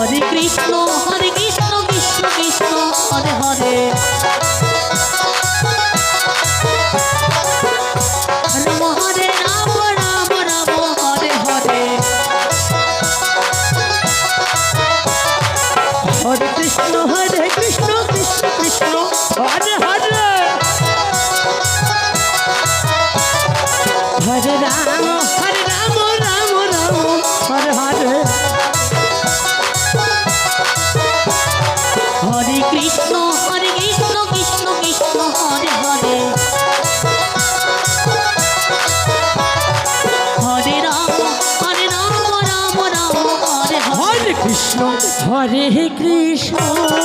হরে কৃষ্ণ হরে কৃষ্ণ কৃষ্ণ কৃষ্ণ, হরে হরে। রাম হরে রাম রাম রাম, হরে হরে হরে। হরে কৃষ্ণ।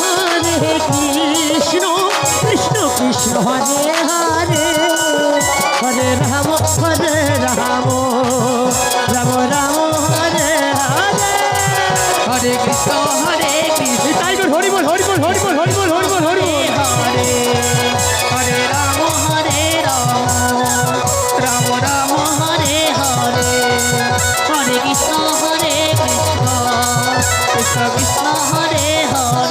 হরে কৃষ্ণ কৃষ্ণ কৃষ্ণ হরে হরে। হরে রাম হরে রাম রাম রাম হরে হরে। হরে কৃষ্ণ হরে কৃষ্ণ। তাই বল হরি বল হরে হরে রাম হরে রাম রাম রাম হরে হরে। কৃষ্ণ হরে কৃষ্ণ কৃষ্ণ হরে হরে।